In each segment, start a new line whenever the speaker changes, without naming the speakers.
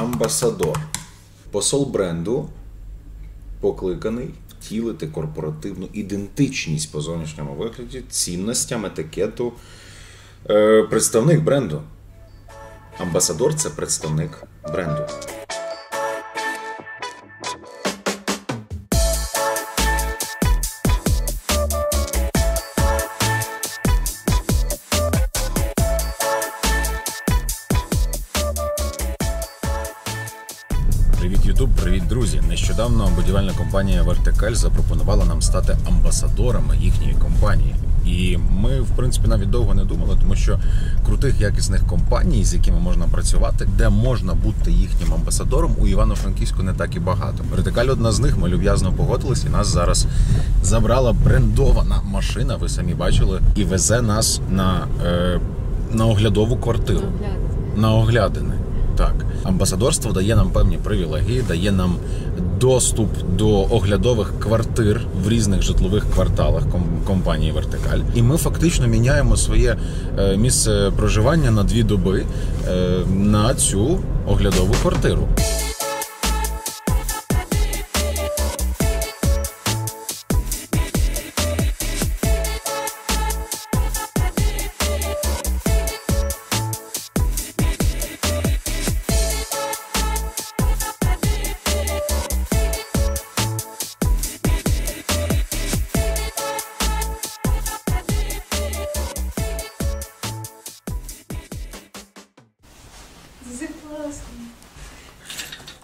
амбасадор. Посол бренду покликаний втілити корпоративну ідентичність по зовнішньому вигляді, цінностям, етикету. Е, представник бренду. Амбасадор це представник бренду. Привіт, Ютуб, привіт, друзі! Нещодавно будівельна компанія Вертикаль запропонувала нам стати амбасадорами їхньої компанії. І ми, в принципі, навіть довго не думали, тому що крутих якісних компаній, з якими можна працювати, де можна бути їхнім амбасадором, у Івано-Франківську не так і багато. Вертикаль одна з них. Ми люб'язно погодились, і нас зараз забрала брендована машина. Ви самі бачили, і везе нас на, е, на оглядову квартиру. На оглядини. Так, амбасадорство дає нам певні привілегії, дає нам доступ до оглядових квартир в різних житлових кварталах ком- компанії Вертикаль. І ми фактично міняємо своє е, місце проживання на дві доби е, на цю оглядову квартиру.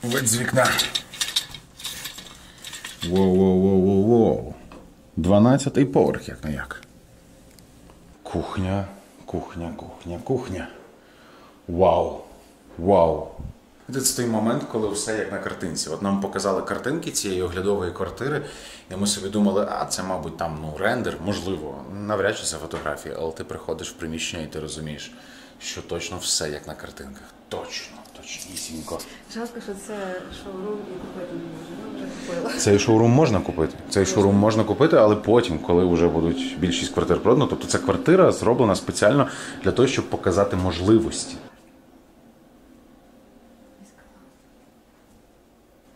Вид з вікна. Воу-воу-воу-воу-воу. Дванадцятий поверх, як не як. Кухня, кухня, кухня, кухня. Вау. Вау. Це той момент, коли все як на картинці. От нам показали картинки цієї оглядової квартири, і ми собі думали, а це, мабуть, там ну, рендер, можливо, навряд чи це фотографії, але ти приходиш в приміщення і ти розумієш, що точно все як на картинках. Точно, точнісінько.
Жалко, що це шоурум і купити не можна. Вже купила.
Цей шоурум можна купити. Цей шоурум можна купити, але потім, коли вже будуть більшість квартир продано. Тобто ця квартира зроблена спеціально для того, щоб показати можливості.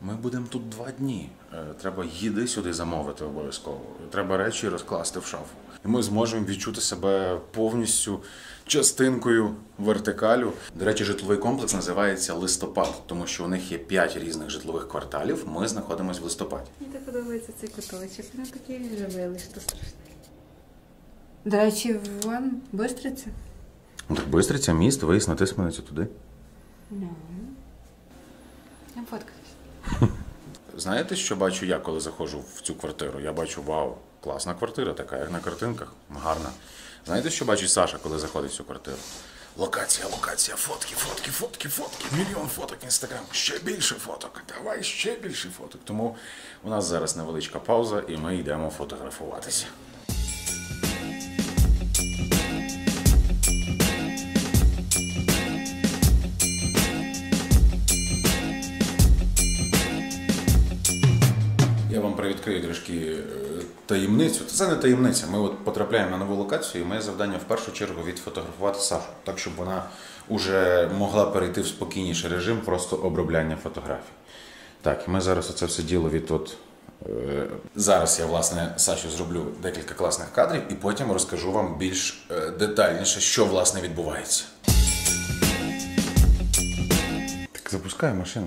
Ми будемо тут два дні. Е, Треба їди сюди замовити обов'язково. Треба речі розкласти в шафу. І ми зможемо відчути себе повністю частинкою вертикалю. До речі, житловий комплекс називається листопад, тому що у них є п'ять різних житлових кварталів. Ми знаходимося в листопаді.
Мені так подобається цей куточок. Він такий живий, що страшний. До речі, вон Бистриця.
Ну так Бистриця, міст, виїзд на Тисменицю туди.
Там фоткатись.
Знаєте, що бачу я, коли заходжу в цю квартиру? Я бачу, вау, класна квартира, така, як на картинках, гарна. Знаєте, що бачить Саша, коли заходить в цю квартиру? Локація, локація, фотки, фотки, фотки, фотки, мільйон фоток інстаграм, ще більше фоток. Давай ще більше фоток. Тому у нас зараз невеличка пауза, і ми йдемо фотографуватися. Я трішки е, таємницю. Це не таємниця. Ми от потрапляємо на нову локацію, і моє завдання в першу чергу відфотографувати Сашу, так щоб вона вже могла перейти в спокійніший режим просто обробляння фотографій. Так, ми зараз оце все діло від от. е, Зараз я власне Саші зроблю декілька класних кадрів і потім розкажу вам більш е, детальніше, що власне відбувається. Так запускай машину.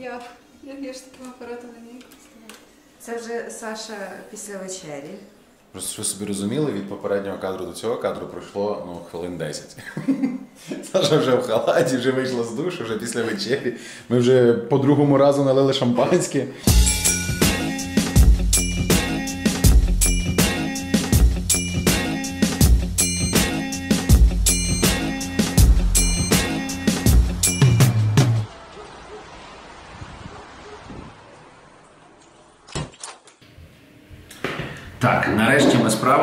Я, я ж таким апаратом Це вже Саша після вечері.
Просто що собі розуміли, від попереднього кадру до цього кадру пройшло ну, хвилин 10. Саша вже в халаті, вже вийшла з душу, вже після вечері. Ми вже по другому разу налили шампанське.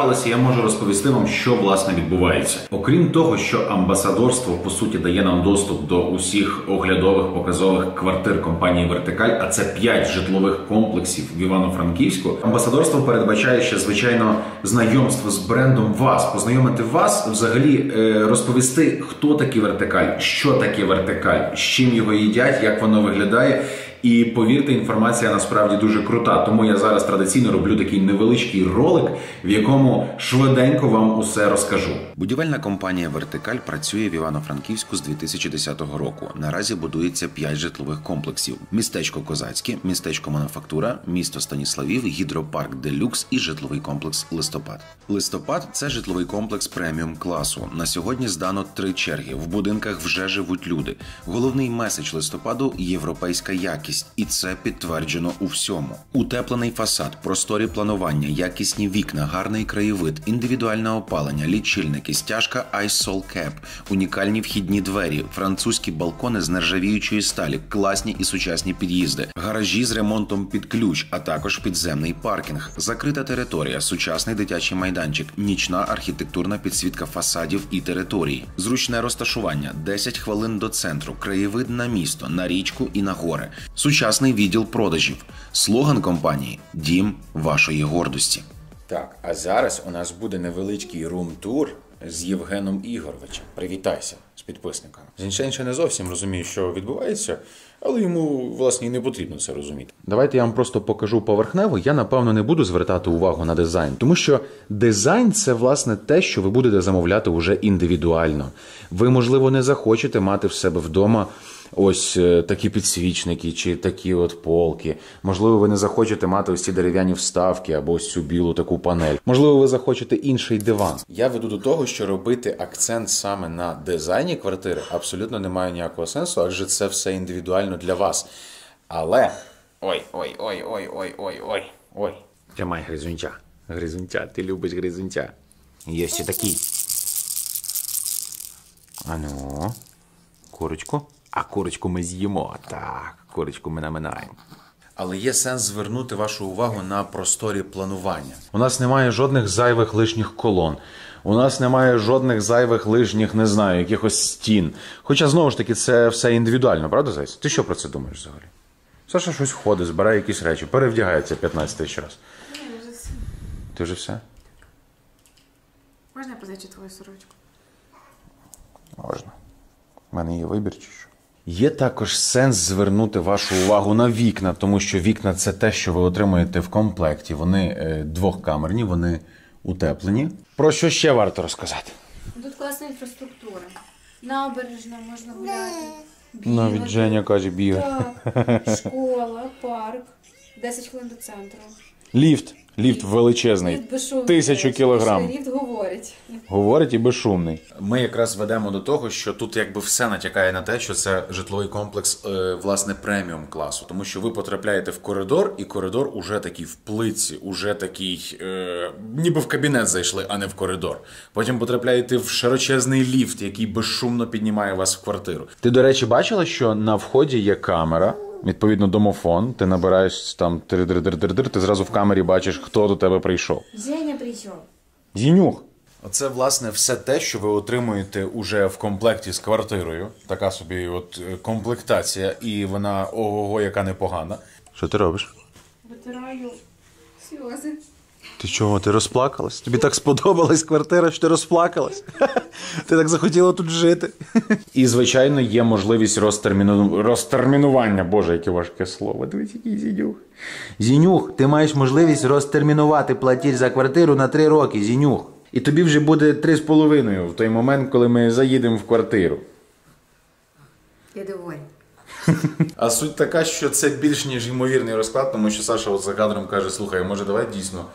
Нарешті. Я можу розповісти вам, що власне відбувається. Окрім того, що амбасадорство по суті дає нам доступ до усіх оглядових показових квартир компанії Вертикаль, а це 5 житлових комплексів в Івано-Франківську. Амбасадорство передбачає ще звичайно знайомство з брендом вас, познайомити вас, взагалі е, розповісти, хто такий вертикаль, що таке вертикаль, з чим його їдять, як воно виглядає. І повірте, інформація насправді дуже крута. Тому я зараз традиційно роблю такий невеличкий ролик, в якому швиденько вам усе розкажу. Будівельна компанія Вертикаль працює в Івано-Франківську з 2010 року. Наразі будується 5 житлових комплексів: містечко Козацьке, містечко Мануфактура, місто Станіславів, гідропарк Делюкс і житловий комплекс Листопад. Листопад це житловий комплекс преміум класу. На сьогодні здано три черги. В будинках вже живуть люди. Головний меседж листопаду європейська якість, і це підтверджено у всьому. Утеплений фасад, просторі планування, якісні вікна, гарний краєвид, індивідуальне опалення, лічильники, стяжка iSol Cap, унікальні вхідні двері, французькі балкони з нержавіючої сталі, класні і сучасні під'їзди, гаражі з ремонтом під ключ, а також підземний паркінг, закрита територія, сучасний дитячий майданчик, нічна архітектурна підсвітка фасадів і території, зручне розташування, 10 хвилин до центру, краєвид на місто, на річку і на гори, сучасний відділ продажів, слоган компанії Дім вашої гордості. Так, а зараз у нас буде невеличкий рум-тур з Євгеном Ігоровичем. Привітайся з підписниками. Зінчен ще не зовсім розуміє, що відбувається, але йому, власне, і не потрібно це розуміти. Давайте я вам просто покажу поверхнево. Я, напевно, не буду звертати увагу на дизайн, тому що дизайн це, власне, те, що ви будете замовляти уже індивідуально. Ви, можливо, не захочете мати в себе вдома ось е, такі підсвічники чи такі от полки. Можливо, ви не захочете мати ось ці дерев'яні вставки або ось цю білу таку панель. Можливо, ви захочете інший диван. Я веду до того, що робити акцент саме на дизайні квартири абсолютно не має ніякого сенсу, адже це все індивідуально для вас. Але. Ой, ой, ой, ой, ой, ой, ой, ой. Тримай гризунця. Гризунця, ти любиш гризунця. Є ще такий. Ану, курочку. А курочку ми з'їмо. Так, курочку ми наминаємо. Але є сенс звернути вашу увагу на просторі планування. У нас немає жодних зайвих лишніх колон. У нас немає жодних зайвих лишніх, не знаю, якихось стін. Хоча знову ж таки це все індивідуально, правда, Зайць? Ти що про це думаєш взагалі? Саша щось ходить, збирає якісь речі, перевдягається 15 тисяч раз.
Ні, вже все.
Ти вже все?
Можна я позичу твою сорочку?
Можна. У мене є вибір чи що? Є також сенс звернути вашу увагу на вікна, тому що вікна це те, що ви отримуєте в комплекті. Вони е, двохкамерні, вони утеплені. Про що ще варто розказати?
Тут класна інфраструктура. Набережна можна гуляти.
Навіть
бігати.
Женя каже бігати.
Так, школа, парк. 10 хвилин до центру.
Ліфт. Ліфт величезний.
Ліфт безшумний,
Тисячу
речі.
кілограм.
Ліфт говорить.
Говорить і безшумний. Ми якраз ведемо до того, що тут якби все натякає на те, що це житловий комплекс е, власне преміум класу, тому що ви потрапляєте в коридор, і коридор уже такий в плитці, уже такий, е, ніби в кабінет зайшли, а не в коридор. Потім потрапляєте в широчезний ліфт, який безшумно піднімає вас в квартиру. Ти, до речі, бачила, що на вході є камера. Відповідно, домофон, ти набираєш там тир-дир-дир-дир, ти зразу в камері бачиш, хто до тебе прийшов.
Женя прийшов.
Зінюх. Оце, власне, все те, що ви отримуєте уже в комплекті з квартирою. Така собі от е, комплектація, і вона ого, яка непогана. Що ти робиш?
Витираю сльози.
Ти чого, ти розплакалась? Тобі так сподобалась квартира, що ти розплакалась? Ти так захотіла тут жити. І, звичайно, є можливість розтерміну... розтермінування. Боже, яке важке слово. Дивись, який зінюх. Зінюх, ти маєш можливість розтермінувати платіж за квартиру на три роки, зінюх. І тобі вже буде три з половиною в той момент, коли ми заїдемо в квартиру.
Я доволі.
А суть така, що це більш ніж ймовірний розклад, тому що Саша от за кадром каже: слухай, може, давай дійсно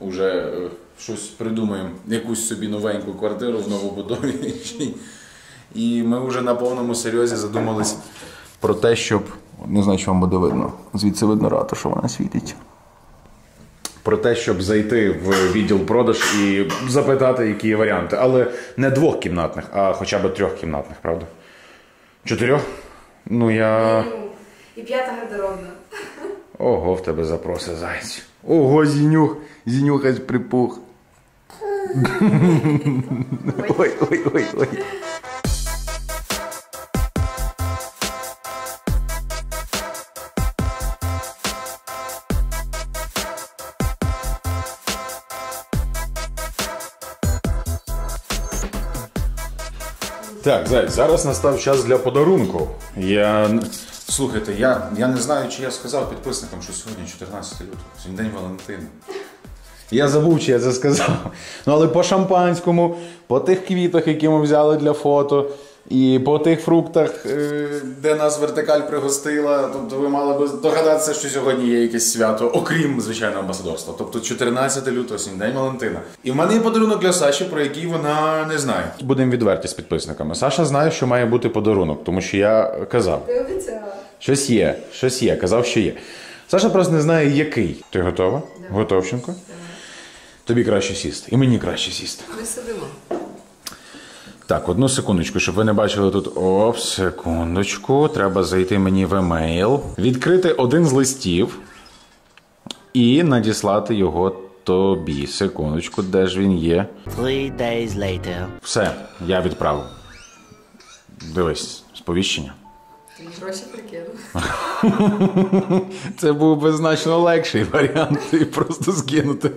вже е, щось придумаємо, якусь собі новеньку квартиру в новобудові. І ми вже на повному серйозі задумались про те, щоб. Не знаю, що вам буде видно. Звідси видно рато, що вона світить. Про те, щоб зайти в відділ продаж і запитати, які є варіанти. Але не двохкімнатних, а хоча б трьохкімнатних, правда? Чотирьох? Ну я.
І п'ята гардеробна.
Ого, в тебе запроси зайць. Ого, зінюх, зінюха припух. Ой, ой, ой, ой. Так, зайць, зараз настав час для подарунку. Я. Слухайте, я, я не знаю, чи я сказав підписникам, що сьогодні 14 лютого, сьогодні День Валентина. Я забув, чи я це сказав. Ну, але по шампанському, по тих квітах, які ми взяли для фото, і по тих фруктах, е, де нас вертикаль пригостила. Тобто ви мали би догадатися, що сьогодні є якесь свято, окрім звичайно амбасадорства. Тобто 14 лютого, сьогодні День Валентина. І в мене є подарунок для Саші, про який вона не знає. Будемо відверті з підписниками. Саша знає, що має бути подарунок, тому що я казав. Щось є, щось є, казав, що є. Саша просто не знає, який. Ти готова? Готовченко? Тобі краще сісти. І мені краще сісти.
Ми сидимо.
Так, одну секундочку, щоб ви не бачили тут. Оп, секундочку. Треба зайти мені в емейл, відкрити один з листів і надіслати його тобі. Секундочку, де ж він є?
Three days later.
Все, я відправив. Дивись, сповіщення.
Гроші.
Це був би значно легший варіант і просто скинути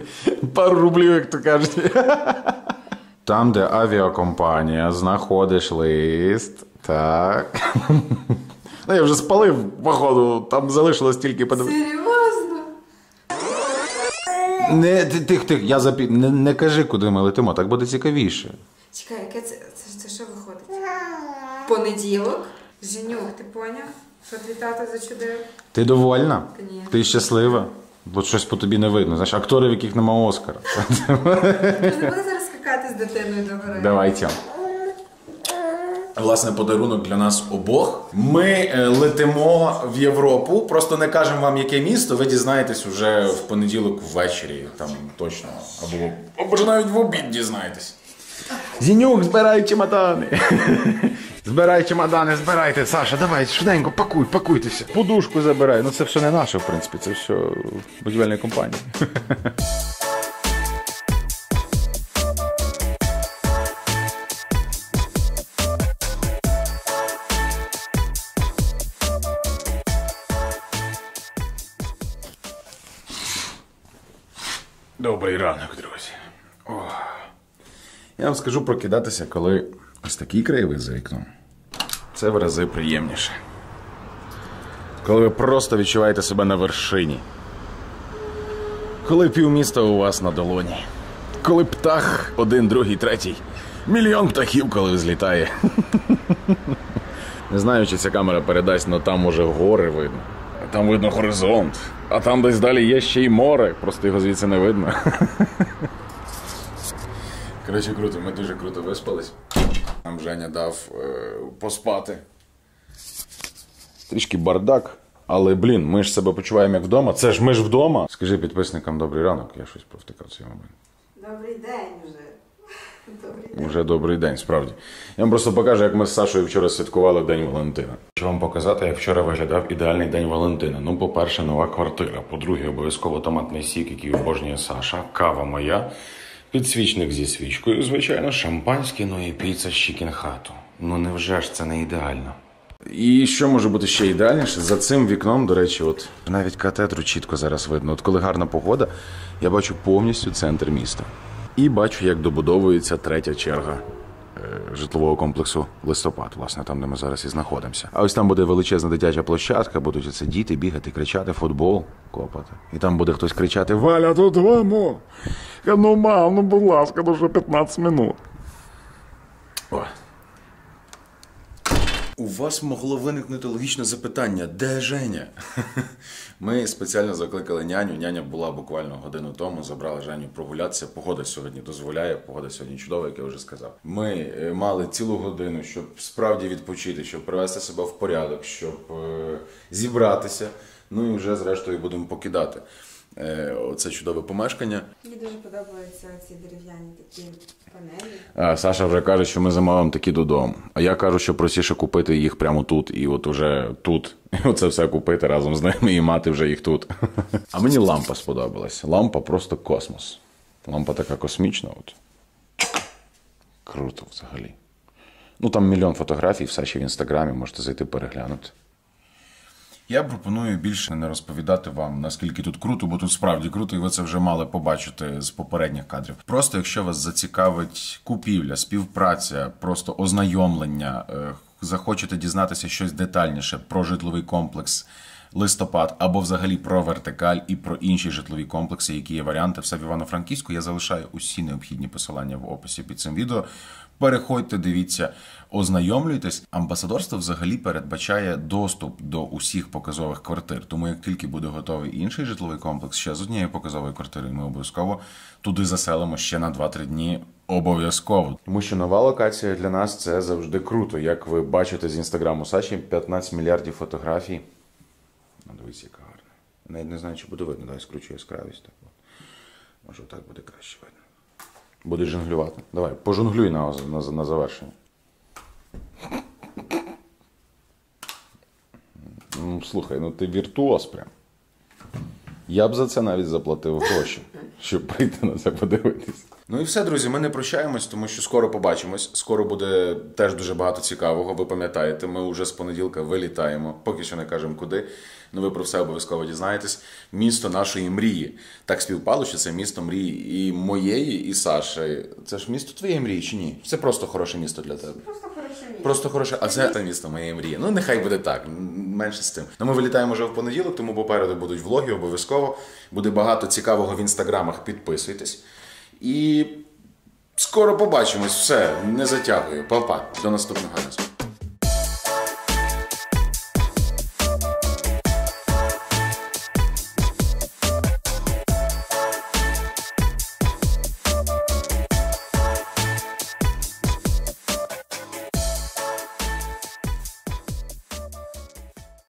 пару рублів, як то кажуть. Там, де авіакомпанія, знаходиш лист. Так. Ну, я вже спалив, походу, там залишилось тільки подивитися.
Серйозно?
Не, ти- тих, тих, я запі... не, не кажи, куди ми летимо, так буде цікавіше.
Чекай, яке це, це, це що виходить? Понеділок? Женюх, ти поняв? Що твій тато зачудив?
Ти довольна?
Ні.
Ти щаслива? Бо щось по тобі не видно. Знаєш, акторів, в яких нема Оскара.
Ти не буде зараз скакати з дитиною до гори?
Давайте. Власне, подарунок для нас обох. Ми е, летимо в Європу. Просто не кажемо вам, яке місто. Ви дізнаєтесь уже в понеділок ввечері. Там точно. Або, або ж навіть в обід дізнаєтесь. Зінюк, збирай чемодани. Збирай чемодани, збирайте. Саша, давай, швиденько, пакуй, пакуйтеся. Подушку забирай. Ну це все не наше, в принципі, це все будівельної компанії. Добрий ранок, друзі. Я вам скажу прокидатися, коли ось такий краєвид за вікном. Це в рази приємніше. Коли ви просто відчуваєте себе на вершині. Коли півміста у вас на долоні. Коли птах один, другий, третій. Мільйон птахів, коли злітає. Не знаю, чи ця камера передасть, але там уже гори видно. Там видно горизонт. А там десь далі є ще й море, просто його звідси не видно. Коротше, круто, ми дуже круто виспались. Нам Женя дав е, поспати. Трішки бардак, але блін, ми ж себе почуваємо як вдома. Це ж ми ж вдома. Скажи підписникам добрий ранок, я щось провтикав цей момент.
Добрий день вже. Добрий день.
Уже добрий день, справді. Я вам просто покажу, як ми з Сашою вчора святкували День Валентина. Хочу вам показати, як вчора виглядав ідеальний день Валентина. Ну, по-перше, нова квартира. По-друге, обов'язково томатний сік, який обожнює Саша, кава моя, підсвічник зі свічкою, звичайно, шампанське, ну і піца з чікінхату. Ну невже ж це не ідеально? І що може бути ще ідеальніше? За цим вікном, до речі, от навіть катедру чітко зараз видно. От коли гарна погода, я бачу повністю центр міста. І бачу, як добудовується третя черга житлового комплексу листопад, власне, там, де ми зараз і знаходимося. А ось там буде величезна дитяча площадка, будуть сидіти, діти бігати, кричати футбол, копати. І там буде хтось кричати: Валя! Я, Ну, мам, ну будь ласка, дуже вже 15 минут. У вас могло виникнути логічне запитання, де Женя? Ми спеціально закликали няню. Няня була буквально годину тому, забрали Женю прогулятися. Погода сьогодні дозволяє, погода сьогодні чудова, як я вже сказав. Ми е, мали цілу годину, щоб справді відпочити, щоб привести себе в порядок, щоб е, зібратися. Ну і вже зрештою будемо покидати. Е, оце чудове помешкання.
Мені дуже подобаються ці дерев'яні такі панелі.
Саша вже каже, що ми замовимо такі додому. А я кажу, що простіше купити їх прямо тут, і от уже тут. І оце все купити разом з ними і мати вже їх тут. А мені лампа сподобалась. Лампа просто космос. Лампа така космічна. От. Круто взагалі. Ну там мільйон фотографій, все ще в інстаграмі, можете зайти переглянути. Я пропоную більше не розповідати вам, наскільки тут круто, бо тут справді круто, і ви це вже мали побачити з попередніх кадрів. Просто якщо вас зацікавить купівля, співпраця, просто ознайомлення, е, захочете дізнатися щось детальніше про житловий комплекс. Листопад або взагалі про вертикаль і про інші житлові комплекси, які є варіанти все в Івано-Франківську. Я залишаю усі необхідні посилання в описі під цим відео. Переходьте, дивіться, ознайомлюйтесь. Амбасадорство взагалі передбачає доступ до усіх показових квартир. Тому як тільки буде готовий інший житловий комплекс ще з однією показовою квартирою, ми обов'язково туди заселимо ще на 2-3 дні. Обов'язково. Тому що нова локація для нас це завжди круто. Як ви бачите з інстаграму Саші, 15 мільярдів фотографій. Ну, дивіться, яка гарна. Навіть не знаю, чи буде видно, дай скручу яскравість. Так. Може, так буде краще видно. Будеш жонглювати. Давай, пожонглюй на, на, на завершення. Ну, слухай, ну ти віртуоз прям. Я б за це навіть заплатив гроші, щоб прийти на це подивитись. Ну і все, друзі, ми не прощаємось, тому що скоро побачимось. Скоро буде теж дуже багато цікавого. Ви пам'ятаєте, ми вже з понеділка вилітаємо. Поки що не кажемо куди. Ну ви про все обов'язково дізнаєтесь. Місто нашої мрії. Так співпало, що це місто мрії і моєї, і Саші. Це ж місто твоєї мрії чи ні? Це просто хороше місто для тебе.
Просто хороше місце.
Просто хороше, а це те місто моєї мрії. Ну нехай буде так. Менше з тим. Ну ми вилітаємо вже в понеділок, тому попереду будуть влоги обов'язково. Буде багато цікавого в інстаграмах. Підписуйтесь. І скоро побачимось. Все, не затягую. Па-па. До наступного разу.